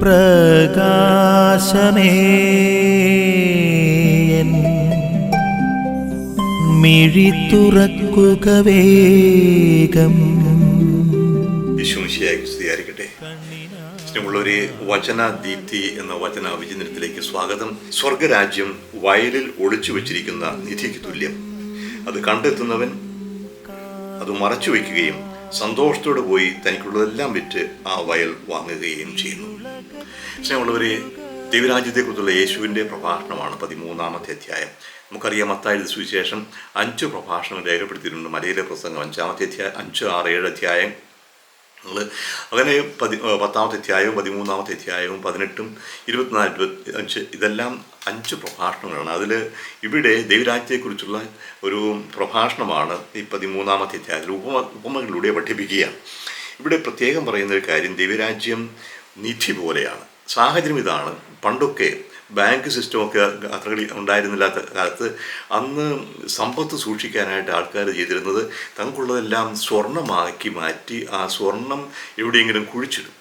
പ്രകാശമേ. മിഴി തുറക്കുക വേഗം. സ്തുതിയായിരിക്കട്ടെ. വചന ദീപ്തി എന്ന വചന വിചിന്തനത്തിലേക്ക് സ്വാഗതം. സ്വർഗരാജ്യം വയലിൽ ഒളിച്ചു വെച്ചിരിക്കുന്ന നിധിക്ക് തുല്യം. അത് കണ്ടെത്തുന്നവൻ അത് മറച്ചു വയ്ക്കുകയും സന്തോഷത്തോടെ പോയി തനിക്കുള്ളതെല്ലാം വിറ്റ് ആ വയൽ വാങ്ങുകയും ചെയ്യുന്നു. സ്നേഹമുള്ളവരെ ദൈവരാജ്യത്തെക്കുറിച്ചുള്ള യേശുവിന്റെ പ്രഭാഷണമാണ് പതിമൂന്നാമത്തെ അധ്യായം. നമുക്കറിയാം അത്തായത് സുവിശേഷം അഞ്ച് പ്രഭാഷണം രേഖപ്പെടുത്തിയിട്ടുണ്ട്. മലയിലെ പ്രസംഗം അഞ്ചാമത്തെ അധ്യായം അഞ്ച് ആറ് ഏഴ് അധ്യായം അങ്ങനെ പതി പത്താമത്തെ അധ്യായവും പതിമൂന്നാമത്തെ അധ്യായവും പതിനെട്ടും ഇരുപത്തിനാല് ഇരുപത്തി അഞ്ച് ഇതെല്ലാം അഞ്ച് പ്രഭാഷണങ്ങളാണ്. അതിൽ ഇവിടെ ദൈവരാജ്യത്തെക്കുറിച്ചുള്ള ഒരു പ്രഭാഷണമാണ് ഈ പതിമൂന്നാമത്തെ അധ്യായത്തിൽ ഉപമ ഉപമകളിലൂടെ പഠിപ്പിക്കുകയാണ്. ഇവിടെ പ്രത്യേകം പറയുന്ന ഒരു കാര്യം ദൈവരാജ്യം നിധി പോലെയാണ്. സാഹചര്യം ഇതാണ്. പണ്ടൊക്കെ ബാങ്ക് സിസ്റ്റമൊക്കെ അത്രകളി ഉണ്ടായിരുന്നില്ലാത്ത കാലത്ത് അന്ന് സമ്പത്ത് സൂക്ഷിക്കാനായിട്ട് ആൾക്കാർ ചെയ്തിരുന്നത് തങ്ങൾക്കുള്ളതെല്ലാം സ്വർണമാക്കി മാറ്റി ആ സ്വർണം എവിടെയെങ്കിലും കുഴിച്ചിടും.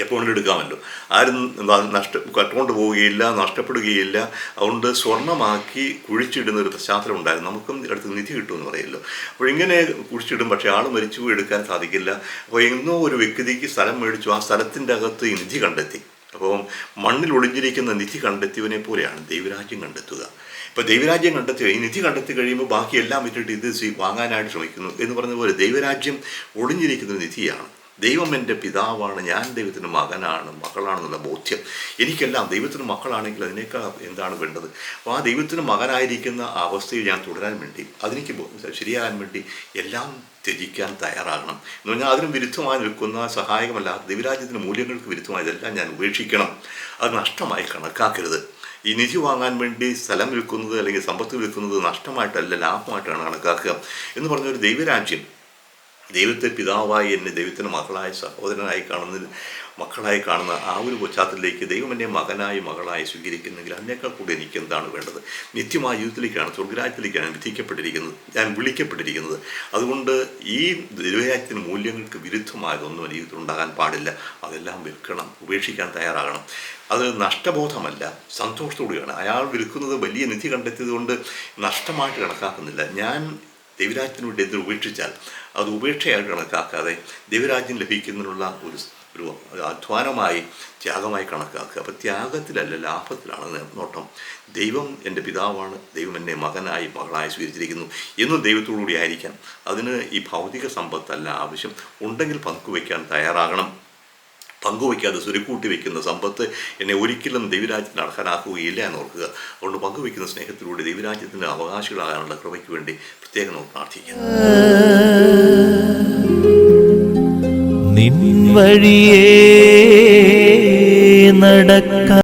എപ്പോൾ വേണമെങ്കിലും എടുക്കാമല്ലോ. ആരും നഷ്ട കട്ടുകൊണ്ട് പോവുകയില്ല നഷ്ടപ്പെടുകയില്ല. അതുകൊണ്ട് സ്വർണമാക്കി കുഴിച്ചിടുന്ന ഒരു പശ്ചാത്തലം ഉണ്ടായിരുന്നു. നമുക്കും അടുത്ത് നിധി കിട്ടുമെന്ന് പറയല്ലോ. അപ്പോൾ ഇങ്ങനെ കുഴിച്ചിടും പക്ഷേ ആൾ മരിച്ചു പോയി എടുക്കാൻ സാധിക്കില്ല. അപ്പോൾ എന്നോ ഒരു വ്യക്തിക്ക് സ്ഥലം മേടിച്ചു ആ സ്ഥലത്തിന്റെ അകത്ത് നിധി കണ്ടെത്തി. അപ്പോൾ മണ്ണിൽ ഒളിഞ്ഞിരിക്കുന്ന നിധി കണ്ടെത്തിയവനെ പോലെയാണ് ദൈവരാജ്യം കണ്ടെത്തുക. ഇപ്പോൾ ദൈവരാജ്യം കണ്ടെത്തി ഈ നിധി കണ്ടെത്തി കഴിയുമ്പോൾ ബാക്കി എല്ലാം വിട്ടിട്ട് ഇത് വാങ്ങാനായിട്ട് ശ്രമിക്കുന്നു എന്ന് പറഞ്ഞ പോലെ ദൈവരാജ്യം ഒളിഞ്ഞിരിക്കുന്ന നിധിയാണ്. ദൈവം എന്റെ പിതാവാണ് ഞാൻ ദൈവത്തിന്റെ മകനാണ് മകളാണെന്നുള്ള ബോധ്യം. എനിക്കെല്ലാം ദൈവത്തിന് മക്കളാണെങ്കിൽ അതിനേക്കാൾ എന്താണ് വേണ്ടത്? അപ്പോൾ ആ ദൈവത്തിന് മകനായിരിക്കുന്ന അവസ്ഥയിൽ ഞാൻ തുടരാൻ വേണ്ടി അതെനിക്ക് ശരിയാകാൻ വേണ്ടി എല്ലാം ത്യജിക്കാൻ തയ്യാറാകണം. എന്ന് പറഞ്ഞാൽ അതിനും വിരുദ്ധമായി നിൽക്കുന്ന സഹായകമല്ല ദൈവരാജ്യത്തിന്റെ മൂല്യങ്ങൾക്ക് വിരുദ്ധമായി ഇതെല്ലാം ഞാൻ ഉപേക്ഷിക്കണം. അത് നഷ്ടമായി കണക്കാക്കരുത്. ഈ നിധി വാങ്ങാൻ വേണ്ടി സ്ഥലം വിൽക്കുന്നത് അല്ലെങ്കിൽ സമ്പത്ത് വിൽക്കുന്നത് നഷ്ടമായിട്ടല്ല ലാഭമായിട്ടാണ് കണക്കാക്കുക. എന്ന് പറഞ്ഞ ഒരു ദൈവരാജ്യം ദൈവത്തെ പിതാവായി എന്നെ ദൈവത്തിന്റെ മകളായ സഹോദരനായി കാണുന്ന മക്കളായി കാണുന്ന ആ ഒരു പശ്ചാത്തലത്തിലേക്ക് ദൈവം എന്നെ മകനായി മകളായി സ്വീകരിക്കുന്നെങ്കിൽ അതിനേക്കാൾ കൂടി എനിക്ക് എന്താണ് വേണ്ടത്? നിത്യമായ ജീവിതത്തിലേക്കാണ് സ്വർഗരാജ്യത്തിലേക്കാണ് വിധിക്കപ്പെട്ടിരിക്കുന്നത് ഞാൻ വിളിക്കപ്പെട്ടിരിക്കുന്നത്. അതുകൊണ്ട് ഈ ദൈവരാജ്യത്തിന്റെ മൂല്യങ്ങൾക്ക് വിരുദ്ധമായതൊന്നും ജീവിതത്തിൽ ഉണ്ടാകാൻ പാടില്ല. അതെല്ലാം വിൽക്കണം ഉപേക്ഷിക്കാൻ തയ്യാറാകണം. അത് നഷ്ടബോധമല്ല സന്തോഷത്തോടെയാണ്. അയാൾ വിൽക്കുന്നത് വലിയ നിധി കണ്ടെത്തിയത് കൊണ്ട് നഷ്ടമായിട്ട് കണക്കാക്കുന്നില്ല. ഞാൻ ദൈവരാജ്യത്തിന് വേണ്ടി എന്തിനു ഉപേക്ഷിച്ചാൽ അത് ഉപേക്ഷയായി കണക്കാക്കാതെ ദൈവരാജ്യം ലഭിക്കുന്നതിനുള്ള ഒരു ഒരു അധ്വാനമായി ത്യാഗമായി കണക്കാക്കുക. അപ്പോൾ ത്യാഗത്തിലല്ല ലാഭത്തിലാണ് നോട്ടം. ദൈവം എന്റെ പിതാവാണ് ദൈവം എന്നെ മകനായി മകളായി സ്വീകരിച്ചിരിക്കുന്നു എന്നും ദൈവത്തോടുകൂടി ആയിരിക്കാം. അതിന് ഈ ഭൗതിക സമ്പത്തല്ല ആവശ്യം. ഉണ്ടെങ്കിൽ പങ്കുവയ്ക്കാൻ തയ്യാറാകണം. പങ്കുവയ്ക്കാതെ സുരുക്കൂട്ടി വയ്ക്കുന്ന സമ്പത്ത് എന്നെ ഒരിക്കലും ദൈവരാജ്യത്തിന് അർഹനാക്കുകയില്ല എന്ന് ഓർക്കുക. അതുകൊണ്ട് പങ്കുവയ്ക്കുന്ന സ്നേഹത്തിലൂടെ ദൈവരാജ്യത്തിന്റെ അവകാശികളാകാനുള്ള കൃപയ്ക്ക് വേണ്ടി പ്രത്യേകം നമുക്ക് പ്രാർത്ഥിക്കാം നിൻ നടക്ക